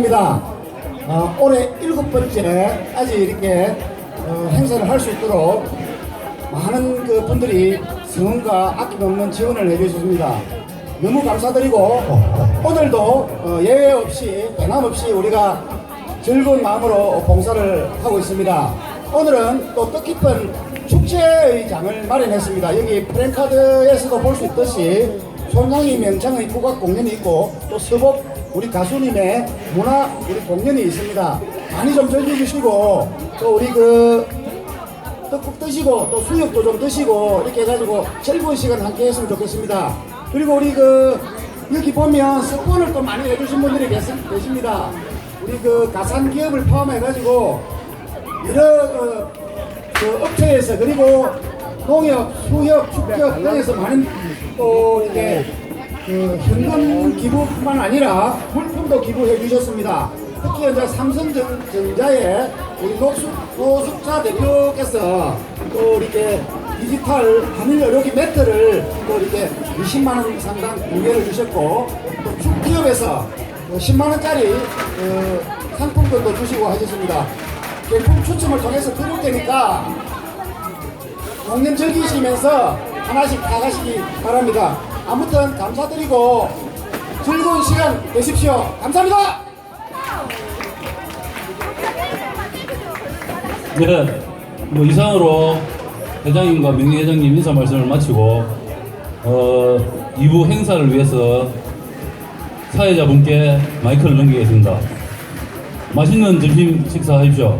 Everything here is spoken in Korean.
입니다. 어, 올해 일곱 번째 아직 이렇게 어, 행사를 할 수 있도록 많은 그 분들이 성원과 아낌없는 지원을 해주셨습니다. 너무 감사드리고 오늘도 어, 예외 없이 변함 없이 우리가 즐거운 마음으로 봉사를 하고 있습니다. 오늘은 또 뜻깊은 축제의 장을 마련했습니다. 여기 프랭카드에서도 볼 수 있듯이 손양이 명창의 국악 공연이 있고 또 서복 우리 가수님의 문화 우리 공연이 있습니다. 많이 좀 즐겨주시고 또 우리 그 떡국 드시고 또 수육도 좀 드시고 이렇게 해가지고 즐거운 시간 함께 했으면 좋겠습니다. 그리고 우리 그 여기 보면 스폰을 또 많이 해주신 분들이 계십니다. 우리 그 가산 기업을 포함해가지고 여러 어, 그 업체에서 그리고 농협, 수협, 축협 등에서 많은 또 이렇게 그 현금 기부뿐만 아니라 물품도 기부해 주셨습니다. 특히 현재 삼성전자의 우리 노숙, 노숙자 대표께서 또 이렇게 디지털 한일 의료기 매트를 또 이렇게 20만 원 상당 공개를 주셨고 또 축기업에서 10만 원짜리 그 상품권도 주시고 하셨습니다. 경품 추첨을 통해서 드릴 테니까 공연 즐기시면서 하나씩 다 가시기 바랍니다. 아무튼 감사드리고 즐거운 시간 되십시오. 감사합니다. 네, 뭐 이상으로 회장님과 명예회장님 인사 말씀을 마치고 어, 2부 행사를 위해서 사회자분께 마이크를 넘기겠습니다. 맛있는 점심 식사하십시오.